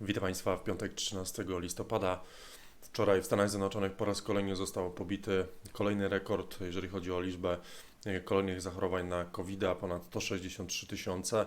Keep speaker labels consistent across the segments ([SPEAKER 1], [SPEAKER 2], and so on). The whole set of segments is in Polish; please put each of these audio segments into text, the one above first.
[SPEAKER 1] Witam Państwa w piątek 13 listopada. Wczoraj w Stanach Zjednoczonych po raz kolejny został pobity kolejny rekord, jeżeli chodzi o liczbę e, kolejnych zachorowań na COVID, ponad 163 tysiące. E,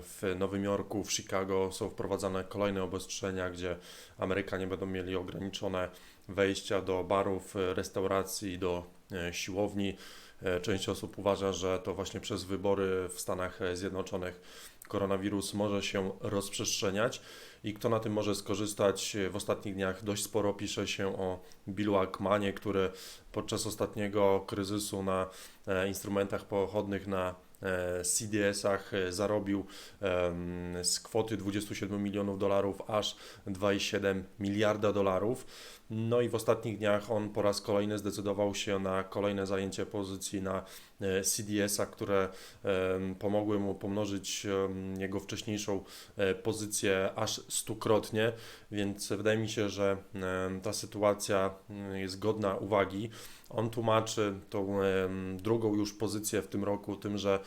[SPEAKER 1] W Nowym Jorku, w Chicago są wprowadzane kolejne obostrzenia, gdzie Amerykanie będą mieli ograniczone wejścia do barów, e, restauracji, do e, siłowni. E, Część osób uważa, że to właśnie przez wybory w Stanach Zjednoczonych koronawirus może się rozprzestrzeniać i kto na tym może skorzystać. W ostatnich dniach dość sporo pisze się o Billu Ackmanie, który podczas ostatniego kryzysu na instrumentach pochodnych na CDS-ach e, zarobił z kwoty 27 milionów dolarów aż 2,7 miliarda dolarów. No i w ostatnich dniach on po raz kolejny zdecydował się na kolejne zajęcie pozycji na e, CDS-ach, które pomogły mu pomnożyć jego wcześniejszą e, pozycję aż stukrotnie, więc wydaje mi się, że ta sytuacja mm, jest godna uwagi. On tłumaczy tą drugą już pozycję w tym roku tym, że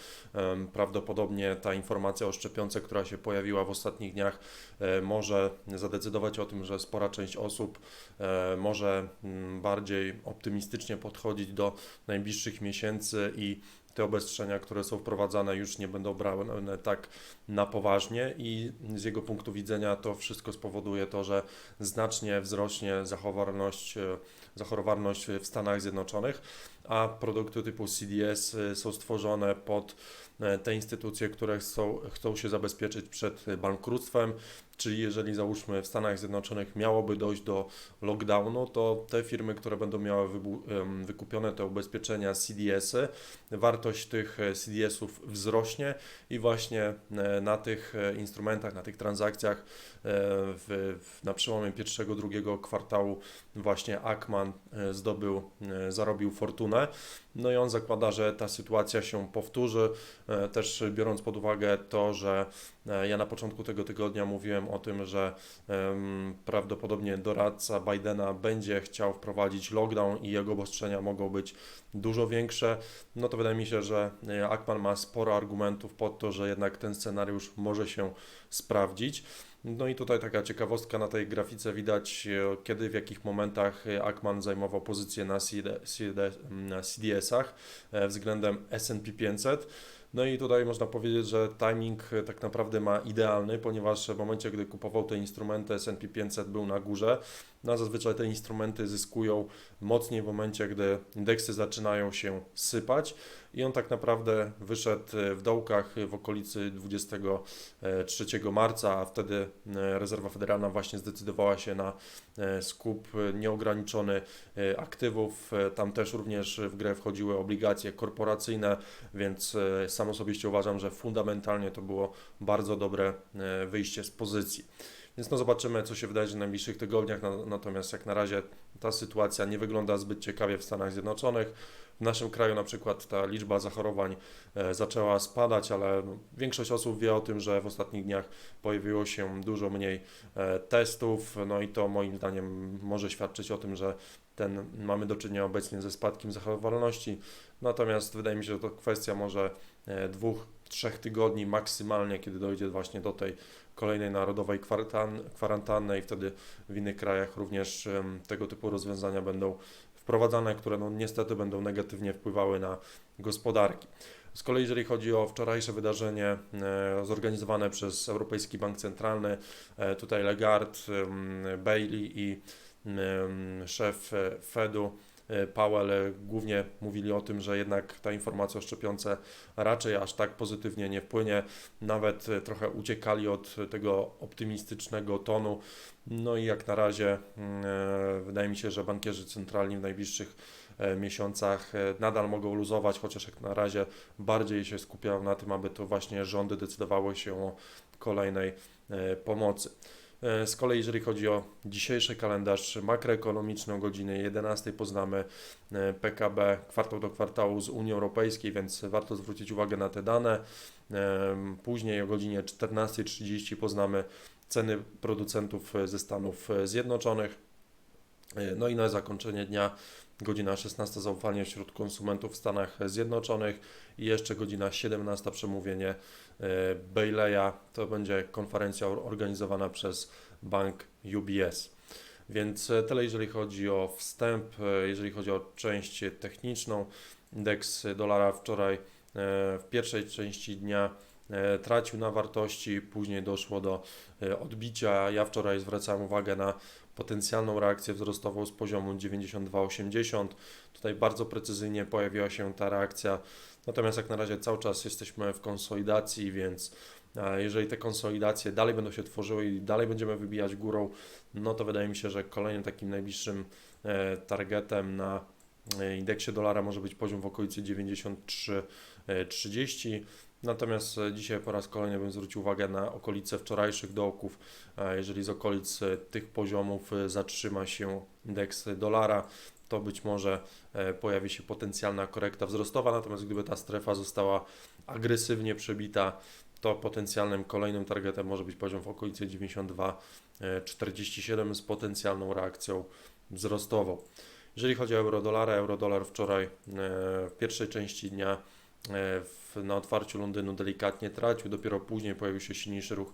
[SPEAKER 1] prawdopodobnie ta informacja o szczepionce, która się pojawiła w ostatnich dniach, e, może zadecydować o tym, że spora część osób e, może mm, bardziej optymistycznie podchodzić do najbliższych miesięcy i te obostrzenia, które są wprowadzane, już nie będą brane tak na poważnie i z jego punktu widzenia to wszystko spowoduje to, że znacznie wzrośnie zachowalność, e, zachorowalność w Stanach Zjednoczonych, a produkty typu CDS e, są stworzone pod e, te instytucje, które chcą, chcą się zabezpieczyć przed bankructwem, czyli jeżeli załóżmy w Stanach Zjednoczonych miałoby dojść do lockdownu, to te firmy, które będą miały wykupione te ubezpieczenia CDS-y, wartość tych e, CDS-ów wzrośnie i właśnie e, na tych instrumentach, na tych transakcjach w, w, na przełomie pierwszego, drugiego kwartału właśnie Ackman zdobył, zarobił fortunę. No i on zakłada, że ta sytuacja się powtórzy, e, też biorąc pod uwagę to, że e, ja na początku tego tygodnia mówiłem o tym, że prawdopodobnie doradca Bidena będzie chciał wprowadzić lockdown i jego obostrzenia mogą być dużo większe, no to wydaje mi się, że e, Ackman ma sporo argumentów pod to, że jednak ten scenariusz może się sprawdzić. No i tutaj taka ciekawostka na tej grafice widać, e, kiedy, w jakich momentach e, Ackman zajmował pozycję na, CD, CD, na CDS-ach e, względem S&P 500. No i tutaj można powiedzieć, że timing tak naprawdę ma idealny, ponieważ w momencie, gdy kupował te instrumenty, S&P 500 był na górze. No zazwyczaj te instrumenty zyskują mocniej w momencie, gdy indeksy zaczynają się sypać i on tak naprawdę wyszedł e, w dołkach w okolicy 23 marca, a wtedy e, Rezerwa Federalna właśnie zdecydowała się na e, skup e, nieograniczony e, aktywów. E, Tam też również w grę wchodziły obligacje korporacyjne, więc e, sam osobiście uważam, że fundamentalnie to było bardzo dobre e, wyjście z pozycji. Więc no zobaczymy, co się wydarzy w najbliższych tygodniach. Na- Natomiast jak na razie ta sytuacja nie wygląda zbyt ciekawie w Stanach Zjednoczonych. W naszym kraju na przykład ta liczba zachorowań e, zaczęła spadać, ale no, większość osób wie o tym, że w ostatnich dniach pojawiło się dużo mniej e, testów, no i to moim zdaniem może świadczyć o tym, że ten, mamy do czynienia obecnie ze spadkiem zachorowalności. Natomiast wydaje mi się, że to kwestia może e, dwóch, trzech tygodni maksymalnie, kiedy dojdzie właśnie do tej kolejnej narodowej kwarantan- kwarantanny i wtedy w innych krajach również tego typu rozwiązania będą wprowadzane, które no niestety będą negatywnie wpływały na gospodarki. Z kolei jeżeli chodzi o wczorajsze wydarzenie e, zorganizowane przez Europejski Bank Centralny, e, tutaj Lagarde, Bailey i szef e, Fedu Powell e, głównie mówili o tym, że jednak ta informacja o szczepionce raczej aż tak pozytywnie nie wpłynie. Nawet e, trochę uciekali od tego optymistycznego tonu. No i jak na razie mm, e, wydaje mi się, że bankierzy centralni w najbliższych miesiącach nadal mogą luzować, chociaż jak na razie bardziej się skupiają na tym, aby to właśnie rządy decydowały się o kolejnej pomocy. E, Z kolei, jeżeli chodzi o dzisiejszy kalendarz makroekonomiczny o godzinie 11 poznamy e, PKB kwartał do kwartału z Unii Europejskiej, więc warto zwrócić uwagę na te dane. E, Później o godzinie 14.30 poznamy ceny producentów ze Stanów Zjednoczonych. No i na zakończenie dnia godzina 16 zaufanie wśród konsumentów w Stanach Zjednoczonych i jeszcze godzina 17 przemówienie e, Bayleya. To będzie konferencja organizowana przez bank UBS. Więc e, tyle jeżeli chodzi o wstęp, e, jeżeli chodzi o część techniczną. Indeks dolara wczoraj w pierwszej części dnia tracił na wartości, później doszło do odbicia. Ja wczoraj zwracałem uwagę na potencjalną reakcję wzrostową z poziomu 92,80. Tutaj bardzo precyzyjnie pojawiła się ta reakcja, natomiast jak na razie cały czas jesteśmy w konsolidacji, więc jeżeli te konsolidacje dalej będą się tworzyły i dalej będziemy wybijać górą, no to wydaje mi się, że kolejnym takim najbliższym e, targetem na e, indeksie dolara może być poziom w okolicy 93,30. Natomiast e, dzisiaj po raz kolejny bym zwrócił uwagę na okolice wczorajszych dołków. Jeżeli z okolic e, tych poziomów e, zatrzyma się indeks dolara, to być może pojawi się potencjalna korekta wzrostowa. Natomiast gdyby ta strefa została agresywnie przebita, to potencjalnym kolejnym targetem może być poziom w okolicy 92,47 z potencjalną reakcją wzrostową. Jeżeli chodzi o euro-dolara, euro-dolar wczoraj w pierwszej części dnia w na otwarciu Londynu delikatnie tracił, dopiero później pojawił się silniejszy ruch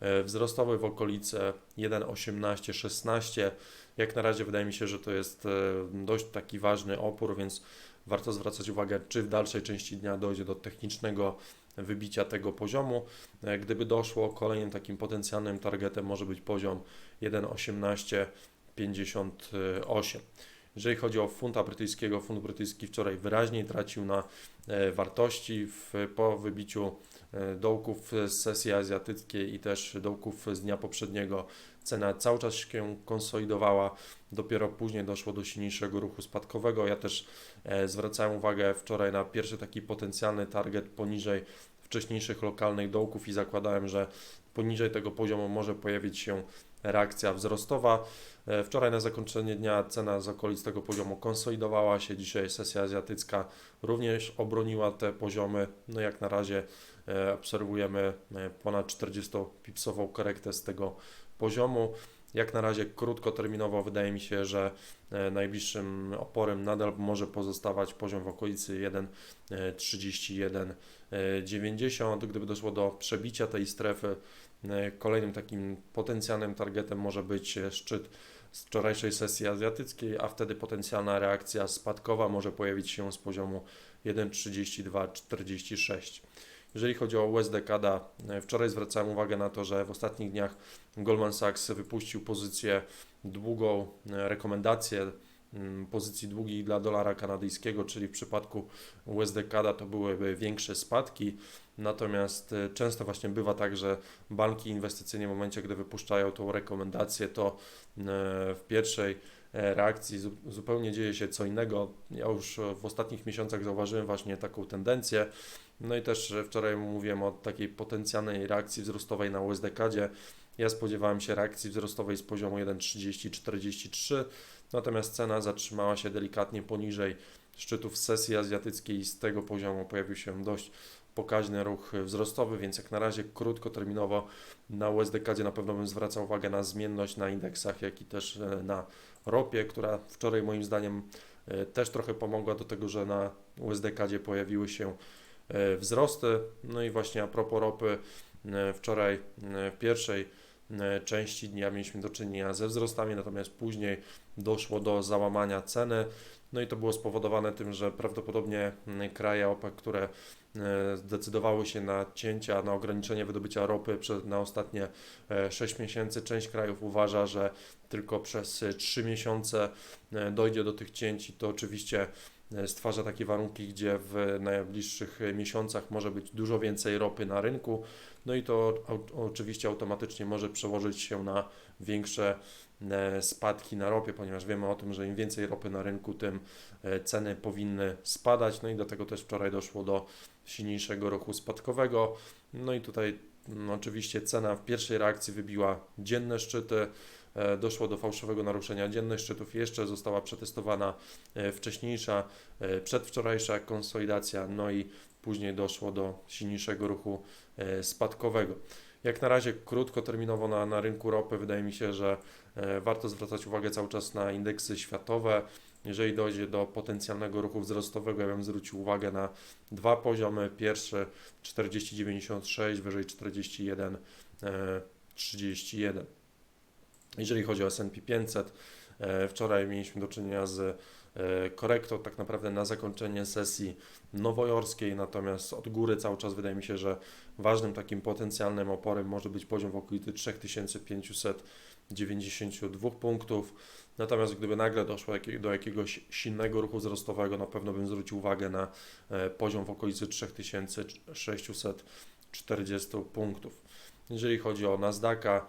[SPEAKER 1] e, wzrostowy w okolice 1,18-16. Jak na razie wydaje mi się, że to jest e, dość taki ważny opór, więc warto zwracać uwagę, czy w dalszej części dnia dojdzie do technicznego wybicia tego poziomu. E, gdyby doszło, kolejnym takim potencjalnym targetem może być poziom 1,1858. Jeżeli chodzi o funta brytyjskiego, funt brytyjski wczoraj wyraźnie tracił na e, wartości w, po wybiciu e, dołków z sesji azjatyckiej i też dołków z dnia poprzedniego. Cena cały czas się konsolidowała, dopiero później doszło do silniejszego ruchu spadkowego. Ja też e, zwracałem uwagę wczoraj na pierwszy taki potencjalny target poniżej wcześniejszych lokalnych dołków i zakładałem, że poniżej tego poziomu może pojawić się reakcja wzrostowa. E, wczoraj na zakończenie dnia cena z okolic tego poziomu konsolidowała się. Dzisiaj sesja azjatycka również obroniła te poziomy. No jak na razie e, obserwujemy e, ponad 40-pipsową korektę z tego poziomu. Jak na razie krótkoterminowo wydaje mi się, że najbliższym oporem nadal może pozostawać poziom w okolicy 1,3190. Gdyby doszło do przebicia tej strefy, kolejnym takim potencjalnym targetem może być szczyt z wczorajszej sesji azjatyckiej, a wtedy potencjalna reakcja spadkowa może pojawić się z poziomu 1,3246. Jeżeli chodzi o USD CADA, wczoraj zwracałem uwagę na to, że w ostatnich dniach Goldman Sachs wypuścił pozycję długą, rekomendację mm, pozycji długiej dla dolara kanadyjskiego, czyli w przypadku USD CADA to byłyby większe spadki. Natomiast e, często właśnie bywa tak, że banki inwestycyjne w momencie, gdy wypuszczają tą rekomendację, to e, w pierwszej e, reakcji zupełnie dzieje się co innego. Ja już w ostatnich miesiącach zauważyłem właśnie taką tendencję. No i też wczoraj mówiłem o takiej potencjalnej reakcji wzrostowej na USD-kadzie. Ja spodziewałem się reakcji wzrostowej z poziomu 1,3043, natomiast cena zatrzymała się delikatnie poniżej szczytów sesji azjatyckiej i z tego poziomu pojawił się dość pokaźny ruch wzrostowy, więc jak na razie krótkoterminowo na USDK na pewno bym zwracał uwagę na zmienność na indeksach, jak i też e, na ropie, która wczoraj moim zdaniem e, też trochę pomogła do tego, że na USDK pojawiły się e, wzrosty. No i właśnie a propos ropy, wczoraj w pierwszej części dnia mieliśmy do czynienia ze wzrostami, natomiast później doszło do załamania ceny. No i to było spowodowane tym, że prawdopodobnie kraje OPEC, które E, zdecydowały się na cięcia, na ograniczenie wydobycia ropy na ostatnie 6 e, miesięcy. Część krajów uważa, że tylko przez 3 miesiące e, dojdzie do tych cięć i to oczywiście stwarza takie warunki, gdzie w najbliższych miesiącach może być dużo więcej ropy na rynku, no i to oczywiście automatycznie może przełożyć się na większe spadki na ropie, ponieważ wiemy o tym, że im więcej ropy na rynku, tym ceny powinny spadać. No i do tego też wczoraj doszło do silniejszego ruchu spadkowego. No i tutaj no, oczywiście cena w pierwszej reakcji wybiła dzienne szczyty. E, doszło do fałszywego naruszenia dziennych szczytów. Jeszcze została przetestowana e, wcześniejsza, e, przedwczorajsza konsolidacja, no i później doszło do silniejszego ruchu spadkowego. Jak na razie krótkoterminowo na, na rynku ropy wydaje mi się, że warto zwracać uwagę cały czas na indeksy światowe. Jeżeli dojdzie do potencjalnego ruchu wzrostowego, ja bym zwrócił uwagę na dwa poziomy. Pierwszy 40,96, wyżej 41, e, 31. Jeżeli chodzi o S&P 500, e, wczoraj mieliśmy do czynienia z e, korektą tak naprawdę na zakończenie sesji nowojorskiej, natomiast od góry cały czas wydaje mi się, że ważnym takim potencjalnym oporem może być poziom w okolicy 3592 punktów. Natomiast gdyby nagle doszło do jakiegoś silnego ruchu wzrostowego, na pewno bym zwrócił uwagę na e, poziom w okolicy 3640 punktów. Jeżeli chodzi o Nasdaqa,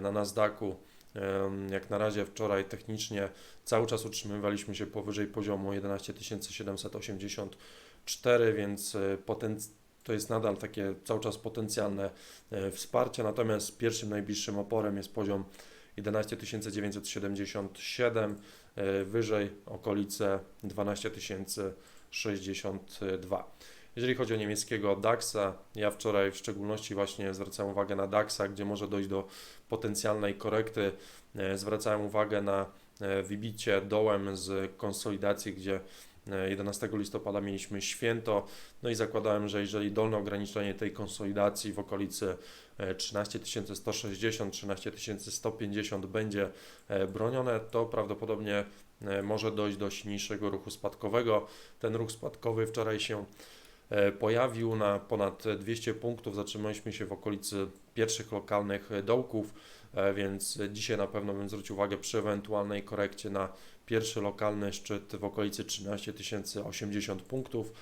[SPEAKER 1] na Nasdaqu jak na razie wczoraj technicznie cały czas utrzymywaliśmy się powyżej poziomu 11 784, więc e, to jest nadal takie cały czas potencjalne e, wsparcie, natomiast pierwszym najbliższym oporem jest poziom 11 977, e, wyżej okolice 12 062. Jeżeli chodzi o niemieckiego DAX-a, ja wczoraj w szczególności właśnie zwracałem uwagę na DAX-a, gdzie może dojść do potencjalnej korekty. E, Zwracałem uwagę na e, wybicie dołem z konsolidacji, gdzie e, 11 listopada mieliśmy święto, no i zakładałem, że jeżeli dolne ograniczenie tej konsolidacji w okolicy e, 13 160, 13 150 będzie e, bronione, to prawdopodobnie e, może dojść do silniejszego ruchu spadkowego. Ten ruch spadkowy wczoraj się e, pojawił na ponad 200 punktów. Zatrzymaliśmy się w okolicy pierwszych lokalnych e, dołków, e, więc dzisiaj na pewno bym zwrócił uwagę przy ewentualnej korekcie na pierwszy lokalny szczyt w okolicy 13 080 punktów.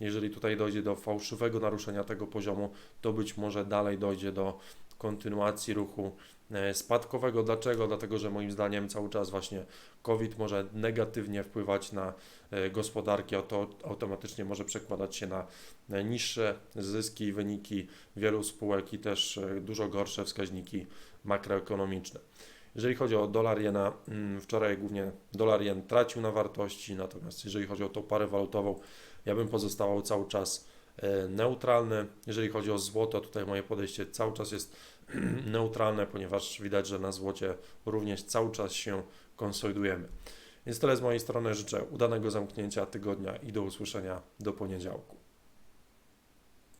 [SPEAKER 1] Jeżeli tutaj dojdzie do fałszywego naruszenia tego poziomu, to być może dalej dojdzie do kontynuacji ruchu e, spadkowego. Dlaczego? Dlatego, że moim zdaniem cały czas właśnie COVID może negatywnie wpływać na e, gospodarki, a to automatycznie może przekładać się na e, niższe zyski i wyniki wielu spółek i też dużo gorsze wskaźniki makroekonomiczne. Jeżeli chodzi o dolar jena, mm, wczoraj głównie dolar jen tracił na wartości, natomiast jeżeli chodzi o tą parę walutową, ja bym pozostawał cały czas neutralny. Jeżeli chodzi o złoto, tutaj moje podejście cały czas jest neutralne, ponieważ widać, że na złocie również cały czas się konsolidujemy. Więc tyle z mojej strony. Życzę udanego zamknięcia tygodnia i do usłyszenia do poniedziałku.